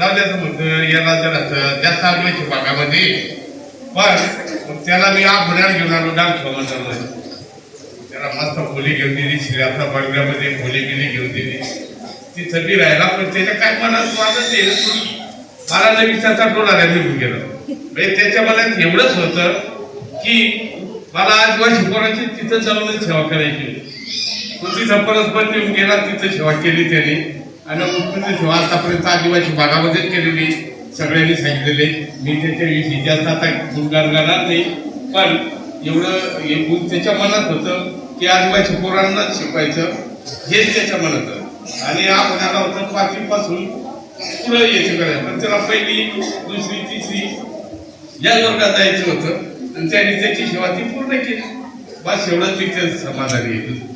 चालल्याचं म्हणतं याला जरा जास्त आगवायची भागामध्ये पण त्याला मी आगुण्याला घेऊन आलो डान्स कमांडरमध्ये त्याला मस्त खोली घेऊन दिली श्रीराचा बंगल्यामध्ये खोली बिली घेऊन दिली. ती थंडी राहिला पण त्याच्या काय मनात माझं ते मला नवीन त्याचा डोळा निघून गेला. म्हणजे त्याच्या मनात एवढंच होतं की मला आज वर्ष कोणाची तिथं जाऊनच सेवा करायची मग तिथं परत पण येऊन गेला तिथं सेवा केली त्याने. आणि मुख्यमंत्री सेवा आतापर्यंत आदिवासी भागामध्येच केलेली सगळ्यांनी सांगितलेले मी त्याच्याविषयी जास्त आता गुणगान गाणार नाही पण एवढं हे गुण त्याच्या मनात होतं की आदिवासी पोरांनाच शिकवायचं हेच त्याच्या मनात होतं. आणि आपण आला होतं पाचवीपासून पुढं यायचं करायचं. पण त्याला पहिली दुसरी तिसरी या वर्गात जायचं होतं आणि त्याने त्याची सेवा ती पूर्ण केली. बस एवढंच तिथे समाधानी येतो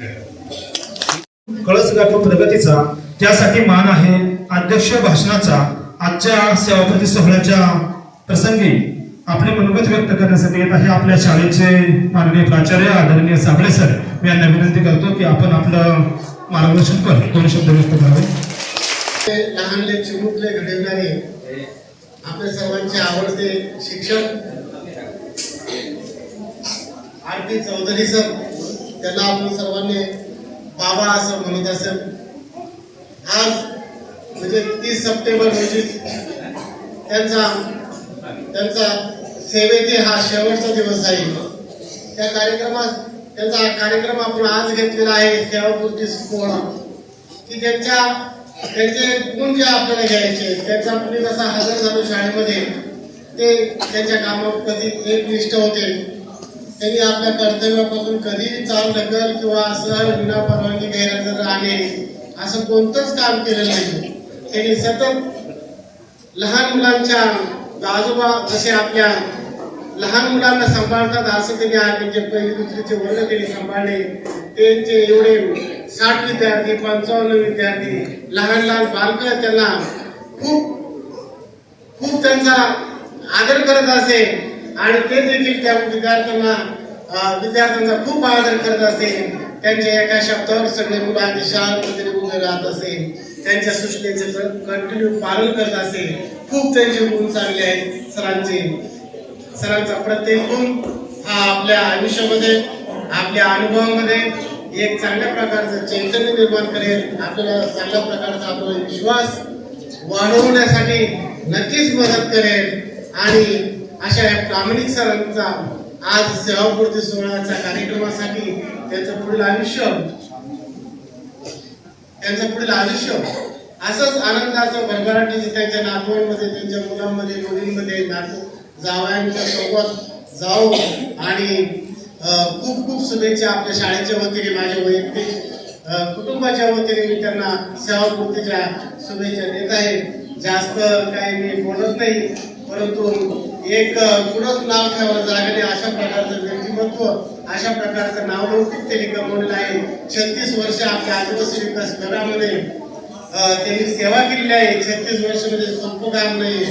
कळस गाठून प्रगतीचा. त्यासाठी मान आहे. अध्यक्ष भाषणाचा आजच्या सेवापती सोहळ्याच्या प्रसंगी आपले मनोगत व्यक्त करण्यासाठी येत आहे आपल्या शाळेचे माननीय प्राचार्य आदरणीय साबळे सर. मी यांना विनंती करतो की आपण आपलं मार्गदर्शन कर दोन शब्द व्यक्त करावे. लहानले चिमुकले घडवणारे आपल्या सर्वांचे आवडते शिक्षक आरती चौधरी सर त्यांना आपण सर्वांनी बाबा असं म्हणत असेल. आज म्हणजे तीस सप्टेंबर रोजी त्यांचा त्यांचा सेवेचे हा शेवटचा दिवस आहे. त्या कार्यक्रमात त्यांचा कार्यक्रम आपण आज घेतलेला आहे सेवापूर्ती सोहळा. की त्यांच्या त्यांचे गुण जे आपल्याला घ्यायचे त्यांचा मुली कसा हजर झालो शाळेमध्ये ते त्यांच्या कामात कधी एकनिष्ठ होते. त्यांनी आपल्या कर्तव्यापासून कधीही चाल ढकल किंवा असं विना परवानगी गैरहजर राहणे असं कोणतंच काम केलं नाही. त्यांनी सतत लहान मुलांच्या आजोबा जसे आपल्या लहान मुलांना सांभाळतात असं त्यांनी म्हणजे त्यांचे पहिली दुसरीचे वर्ग त्यांनी सांभाळले त्यांचे एवढे साठ विद्यार्थी पंचावन्न विद्यार्थी लहान लहान बालकं त्यांना खूप खूप त्यांचा आदर करत असे. आणि ते देखील त्या विद्यार्थ्यांना विद्यार्थ्यांचा खूप आदर करत असे त्यांच्या एका शब्दावर सगळे मुलं अगदी शाळेमध्ये उभे राहत असे त्यांच्या सूचनेचे कंटिन्यू पालन करत असे खूप त्यांचे गुण चांगले आहेत सरांचे. सरांचा प्रत्येक गुण हा आपल्या आयुष्यामध्ये आपल्या अनुभवामध्ये एक चांगल्या प्रकारचं चैतन्य निर्माण करेल. आपल्याला चांगल्या प्रकारचा आपला विश्वास वाढवण्यासाठी नक्कीच मदत करेल. आणि अशा या प्रामाणिक सरांचा आज सेवापूर्ती सोहळ्याच्या कार्यक्रमासाठी त्यांचं पुढील आयुष्य त्यांचं पुढील आयुष्य असंच आनंदाचं भरभराटीचं त्यांच्या नातवांमध्ये त्यांच्या मुलांमध्ये मुलींमध्ये नातू जावयांच्या सोबत जाऊ आणि खूप खूप शुभेच्छा आपल्या शाळेच्या वतीने माझ्या वैयक्तिक कुटुंबाच्या वतीने मी त्यांना सेवापूर्तीच्या शुभेच्छा देत आहे. जास्त काही मी बोलत नाही परंतु एक पुढंच नाव ठेवायला जागणे अशा प्रकारचं व्यक्तिमत्व अशा प्रकारचं नावलौकिक त्यांनी कमवलेलं आहे. छत्तीस वर्ष आपल्या आदिवासी विकास घरामध्ये त्यांनी सेवा केलेली आहे. छत्तीस वर्ष म्हणजे सोपं काम नाही.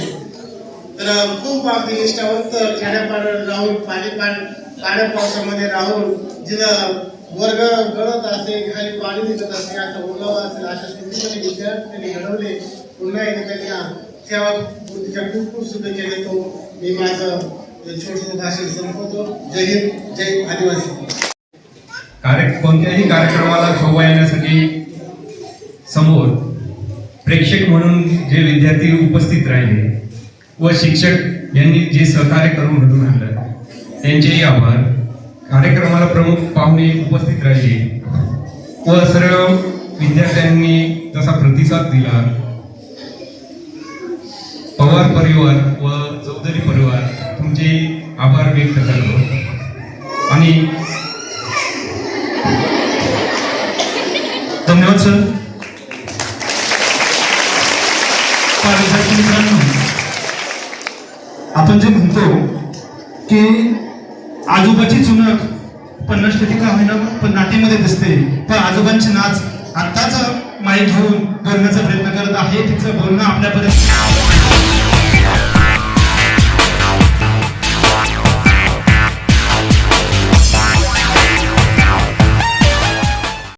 तर खूप अगदी निष्ठावंत खेड्यापाड्यात राहून पाणी पाणी पाण्या पावसामध्ये राहून जिथं वर्ग गळत असे खाली पाणी दिसत असे आता ओलावा असेल अशा स्थितीमध्ये विद्यार्थ्यांनी घडवले. पुन्हा एकदा त्यांना सेवा खूप खूप सुद्धा केले तो मी माझं छोटं भाषण संपवतो. जय हिंद जय आदिवासी. कार्य कोणत्याही कार्यक्रमाला शोभा येण्यासाठी समोर प्रेक्षक म्हणून जे विद्यार्थी उपस्थित राहिले व शिक्षक यांनी जे सहकार्य करून घडून आणलं त्यांचेही आभार. कार्यक्रमाला प्रमुख पाहुणे उपस्थित राहिले व सर्व विद्यार्थ्यांनी जसा प्रतिसाद दिला. पवार परिवार व तुमचे आभार व्यक्त करतो. आणि धन्यवाद सर. आपण जे म्हणतो की आजोबाची चुनक पन्नास टक्के का होईना पण नातीमध्ये दिसते पण आजोबांचे नाच आत्ताच माहीत घेऊन करण्याचा प्रयत्न करत आहे. तिचं बोलणं आपल्यापर्यंत